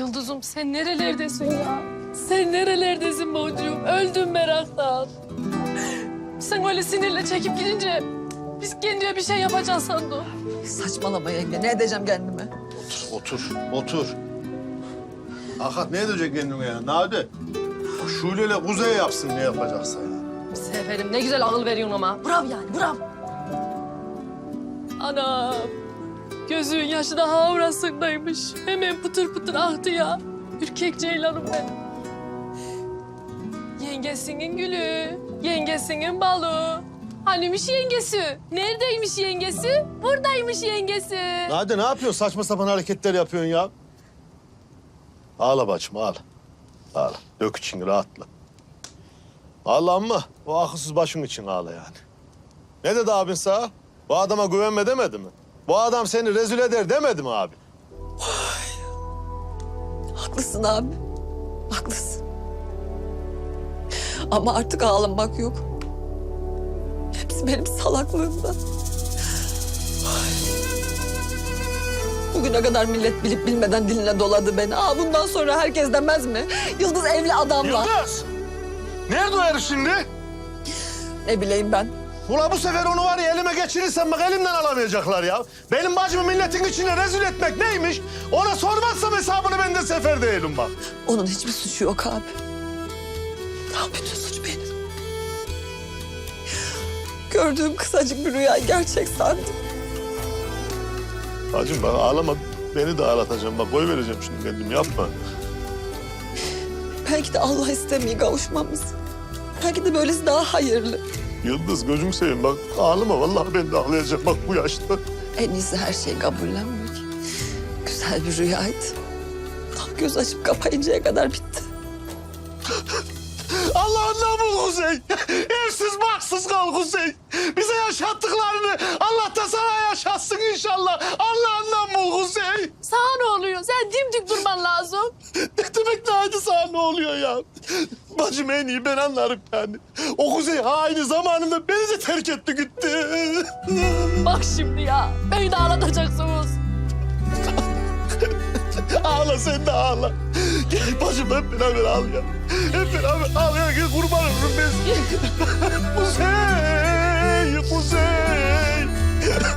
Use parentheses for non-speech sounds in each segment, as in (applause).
Yıldızım sen nerelerdesin ya? Sen nerelerdesin boncuğum? Öldüm meraktan. Sen öyle sinirle çekip gidince biz kendine bir şey yapacağız sandım. Saçmalama yenge. Ne edeceğim kendime? Otur, otur. Hakikat ne edecek kendine ya? Nade. Şule'yle Kuzey yapsın ne yapacaksa ya. Seferim ne güzel akıl veriyorsun ama. Bravo yani bravo. Anam. Gözün yaşı da havrasındaymış. Hemen pıtır pıtır aktı ya. Ürkek ceylanım benim. Yengesinin gülü, yengesinin balı. Hanimiş yengesi? Neredeymiş yengesi? Buradaymış yengesi. Nade ne yapıyorsun? Saçma sapan hareketler yapıyorsun ya. Ağla bacım ağla. Ağla. Dök için rahatla. Ağla ama o akılsız başın için ağla yani. Ne dedi abin sana? Bu adama güvenme demedi mi? Bu adam seni rezil eder demedi mi abi? Haklısın abi. Haklısın. Ama artık ağlamak yok. Hepsi benim salaklığımdan. Bugüne kadar millet bilip bilmeden diline doladı beni. Aa bundan sonra herkes demez mi? Yıldız evli adamla. Yıldız! Nerede o herif şimdi? Ne bileyim ben. Ula bu sefer onu var ya elime geçirirsen bak elimden alamayacaklar ya. Benim bacımı milletin içine rezil etmek neymiş? Ona sormazsam hesabını ben de sefer değilim bak. Onun hiçbir suçu yok abi. Daha bütün suç benim. Gördüğüm kısacık bir rüya gerçek sandım. Bacım bak ağlama. Beni de ağlatacağım. Bak koy vereceğim şimdi kendim yapma. Belki de Allah istemiyor kavuşmamız. Belki de böylesi daha hayırlı. Yıldız gözüm seveyim bak ağlama. Vallahi ben de ağlayacağım bak bu yaşta. En iyisi her şeyi kabullenmek. Güzel bir rüyaydı. Tam göz açıp kapayıncaya kadar bitti. Allah'ından bul Kuzey. Evsiz baksız kal Kuzey. Bize yaşattıklarını Allah da sana yaşatsın inşallah. Allah'ından bul Kuzey. Sana ne oluyor? Sen dimdik durman lazım. Ne demek ne oluyor ya? Bacım en iyi ben anlarım yani. O Kuzey haini zamanında beni de terk etti gitti. Bak şimdi ya. Beni de ağlatacaksınız. ağla sen de ağla. Gel bacım hep beraber ağlayalım. Hep beraber ağlayalım. Gel kurban olurum ben. Kuzey, Kuzey,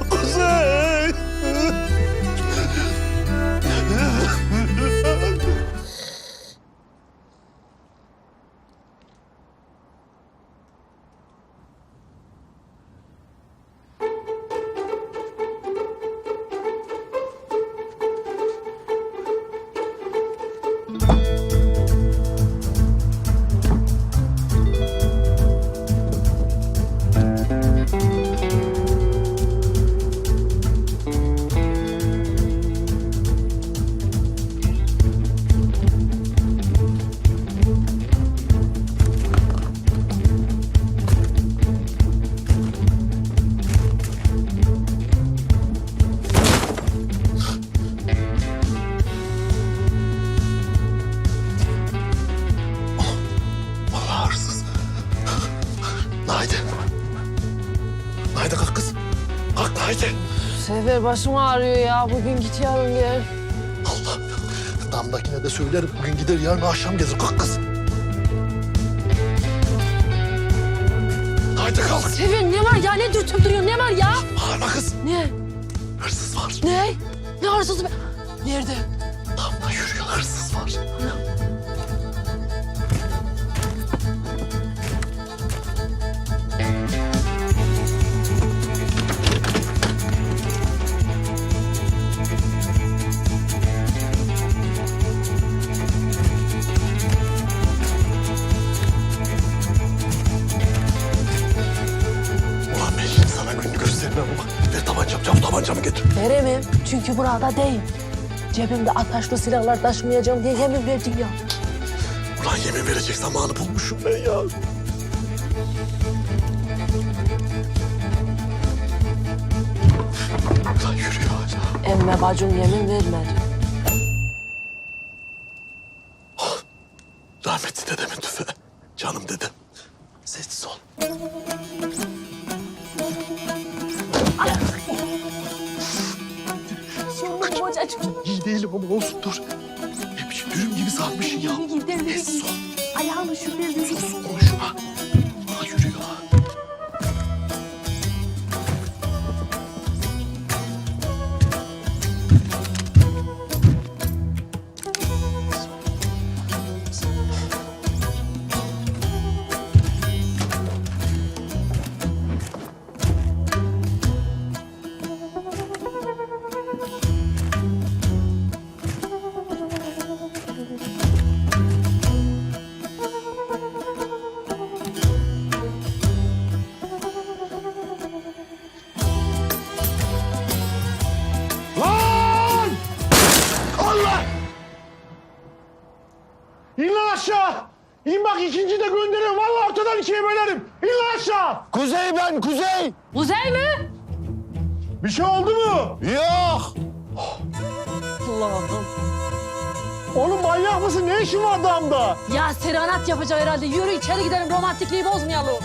Kuzey. Sefer başım ağrıyor ya. Bugün git yarın gel. Allah. Damdakine de söylerim. Bugün gider yarın akşam gelir. Kalk kız. Haydi kalk. Sefer ne var ya? Ne dürtüp duruyorsun? Ne var ya? Bağırma kız. Ne? Hırsız var. Ne? Ne hırsızı be? Nerede? Damda yürüyor hırsız var. Ulan Burada değil. Cebimde ateşli silahlar taşımayacağım diye yemin verdin ya. Ulan yemin verecek zamanı bulmuşum ben ya. Ulan yürüyor hala. Emme bacım yemin vermedi. Rahmetli dedemin tüfe. Canım dedem. Sessiz ol. Şimdi İyi değilim ama olsun dur. Hep sarmışsın ya. Es ol. Ayağını şuraya Konuşma. Kuzey. Kuzey mi? Bir şey oldu mu? Yok. Allah'ım. Oğlum manyak mısın? Ne işin var damda? Ya serenat yapacak herhalde. Yürü içeri gidelim romantikliği bozmayalım.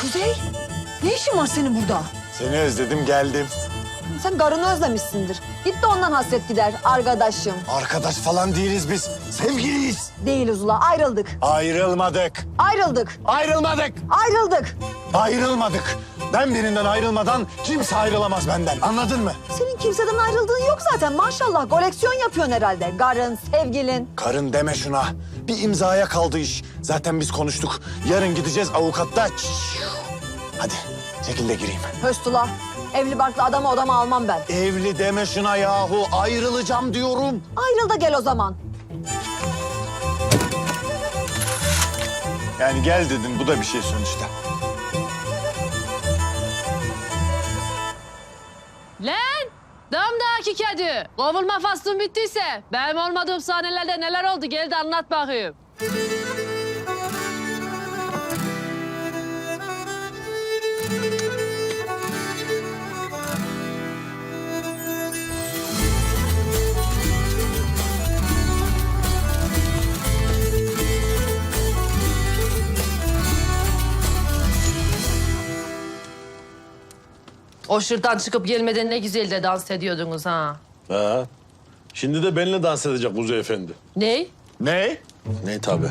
Kuzey, ne işin var senin burada? Seni özledim geldim. Sen karını özlemişsindir. Git de ondan hasret gider arkadaşım. Arkadaş falan değiliz biz. Sevgiliyiz. Değiliz ula, ayrıldık. Ayrılmadık. Ayrıldık, Ayrılmadık. ayrıldık. Ayrılmadık. Ben birinden ayrılmadan kimse ayrılamaz benden. Anladın mı? Senin kimseden ayrıldığın yok zaten maşallah. Koleksiyon yapıyorsun herhalde. Karın, sevgilin. Karın deme şuna. Bir imzaya kaldı iş. Zaten biz konuştuk. Yarın gideceğiz avukatta. Hadi çekil de gireyim. Höstula. Evli barklı adamı odama almam ben. Evli deme şuna yahu. Ayrılacağım diyorum. Ayrıl da gel o zaman. Yani gel dedin bu da bir şey sonuçta. Lan! Damdaki kedi. Kovulma faslın bittiyse benim olmadığım sahnelerde neler oldu gel de anlat bakayım. O şırdan çıkıp gelmeden ne güzel de dans ediyordunuz ha. Ha. Şimdi de benimle dans edecek Kuzey Efendi. Ne? Ne? Ne tabi.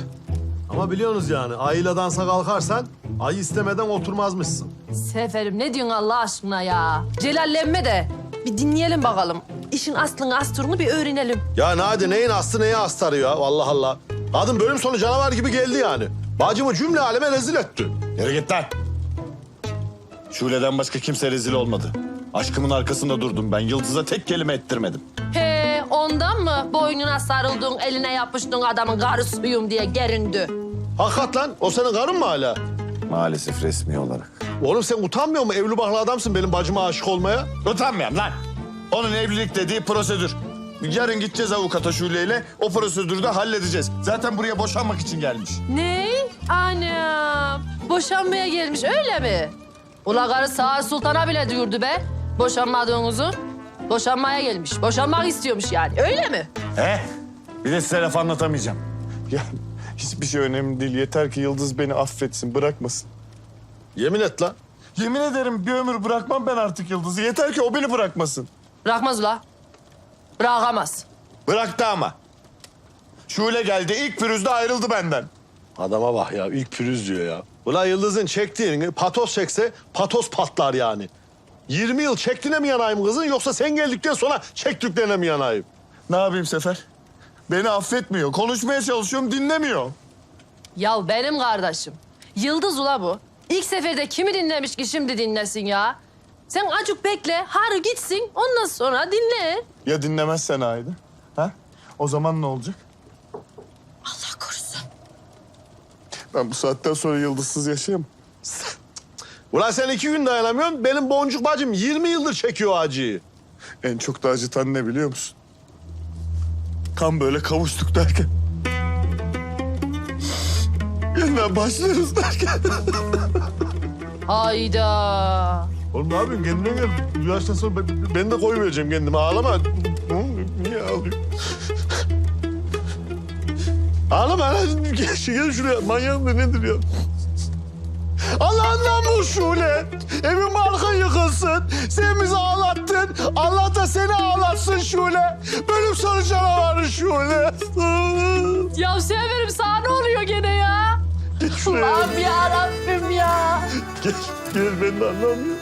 Ama biliyorsunuz yani ayıyla dansa kalkarsan ayı istemeden oturmazmışsın. Seferim ne diyorsun Allah aşkına ya? Celallenme de bir dinleyelim bakalım. İşin aslını asturunu bir öğrenelim. Ya Nadi neyin aslı neye astarı ya Allah Allah. Kadın bölüm sonu canavar gibi geldi yani. Bacımı cümle aleme rezil etti. Yürü git lan. Şule'den başka kimse rezil olmadı. Aşkımın arkasında durdum ben. Yıldız'a tek kelime ettirmedim. He ondan mı boynuna sarıldın eline yapıştın adamın karısıyım diye gerindi? Hakikat lan o senin karın mı hala? Maalesef resmi olarak. Oğlum sen utanmıyor musun? Evli barklı adamsın benim bacıma aşık olmaya. Utanmayayım lan. Onun evlilik dediği prosedür. Yarın gideceğiz avukata Şule'yle. O prosedürü de halledeceğiz. Zaten buraya boşanmak için gelmiş. Ne? Anam boşanmaya gelmiş öyle mi? Ula karı Sağır Sultan'a bile duyurdu be. Boşanmadığınızı. Boşanmaya gelmiş. Boşanmak istiyormuş yani öyle mi? He? Bir de size laf anlatamayacağım. (laughs) Ya hiçbir şey önemli değil. Yeter ki Yıldız beni affetsin, bırakmasın. Yemin et lan. Yemin ederim bir ömür bırakmam ben artık Yıldız'ı. Yeter ki o beni bırakmasın. Bırakmaz ula. Bırakamaz. Bıraktı ama. Şule geldi, ilk pürüzde ayrıldı benden. Adama bak ya ilk pürüz diyor ya. Ulan Yıldız'ın çektiğini patos çekse patos patlar yani. 20 yıl çektiğine mi yanayım kızın yoksa sen geldikten sonra çektiklerine mi yanayım? Ne yapayım Sefer? Beni affetmiyor. Konuşmaya çalışıyorum, dinlemiyor. Ya benim kardeşim. Yıldız ula bu. İlk seferde kimi dinlemiş ki şimdi dinlesin ya? Sen acık bekle, harı gitsin, ondan sonra dinle. Ya dinlemezsen Ayda? Ha? O zaman ne olacak? Allah korusun. Ben bu saatten sonra Yıldızsız yaşayamam. Ulan sen iki gün dayanamıyorsun. Benim boncuk bacım 20 yıldır çekiyor acıyı. En çok da acıtan ne biliyor musun? Tam böyle kavuştuk derken. Yeniden başlarız derken. Hayda. Oğlum ne yapıyorsun? Kendine gel. Bu yaştan sonra ben, ben de koymayacağım kendime. Ağlama. Niye ağlıyorsun? Ağlama. lan. Gel, gel şuraya. Manyağım da nedir ya? Allah'ından bu Şule. Evin barkın yıkılsın. Sen bizi ağlattın. Allah da seni ağlatsın Şule. Allah'ın canavarı şöyle. Ya severim sana ne oluyor gene ya? Gel şuraya. Allah'ım ya Rabbim ya. Gel, gel ben de anlamıyorum.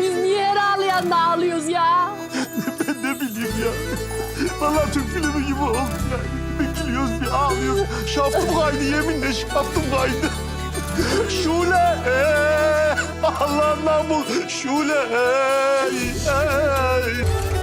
Biz niye her ağlayan da ağlıyoruz ya? (laughs) Ben ne bileyim ya. Vallahi Türk filmi gibi oldu yani. Bir gülüyoruz bir ağlıyoruz. Şaftım kaydı yeminle şaftım kaydı. Şule. Ee, Allah'ından bul. Şule. Ee, ee.